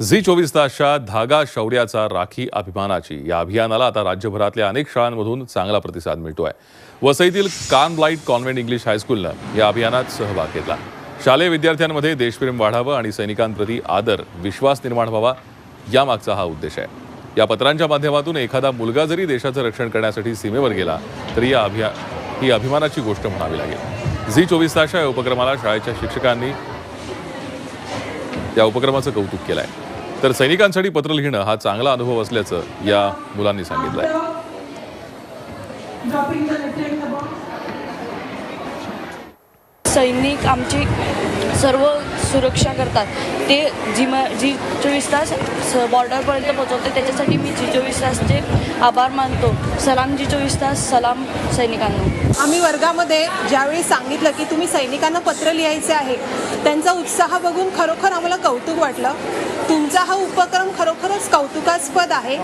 Zee चोवीस तासच्या धागा शौर्याचा राखी अभिमानाची. या अभियानाला आता राज्यभरातल्या अनेक शाळांमधून चांगला प्रतिसाद मिळतोय. वसईतील कान ब्लाईट कॉन्व्हेंट इंग्लिश हायस्कूलनं या अभियानात सहभाग घेतला. शालेय विद्यार्थ्यांमध्ये देशप्रेम वाढावं आणि सैनिकांप्रती आदर विश्वास निर्माण व्हावा यामागचा हा उद्देश आहे. या पत्रांच्या माध्यमातून एखादा मुलगा जरी देशाचं रक्षण करण्यासाठी सीमेवर गेला तरी या अभिया ही अभिमानाची गोष्ट म्हणावी लागेल. झी चोवीस तासच्या या उपक्रमाला शाळेच्या शिक्षकांनी या उपक्रमाचं कौतुक केलं आहे तर सैनिकांसाठी पत्र लिहिणं हा चांगला अनुभव असल्याचं या मुलांनी सांगितलं आहे सैनिक आमची सर्व सुरक्षा करतात. ते जी म जी चोवीस तास स बॉर्डरपर्यंत पोहोचवते त्याच्यासाठी मी जी चोवीस तासचे आभार मानतो. सलाम जी चोवीस तास सलाम सैनिकांना. आम्ही वर्गामध्ये ज्यावेळी सांगितलं की तुम्ही सैनिकांना पत्र लिहायचे आहे त्यांचा उत्साह बघून खरोखर आम्हाला कौतुक वाटलं. तुमचा हा उपक्रम खरोखरच कौतुकास्पद आहे.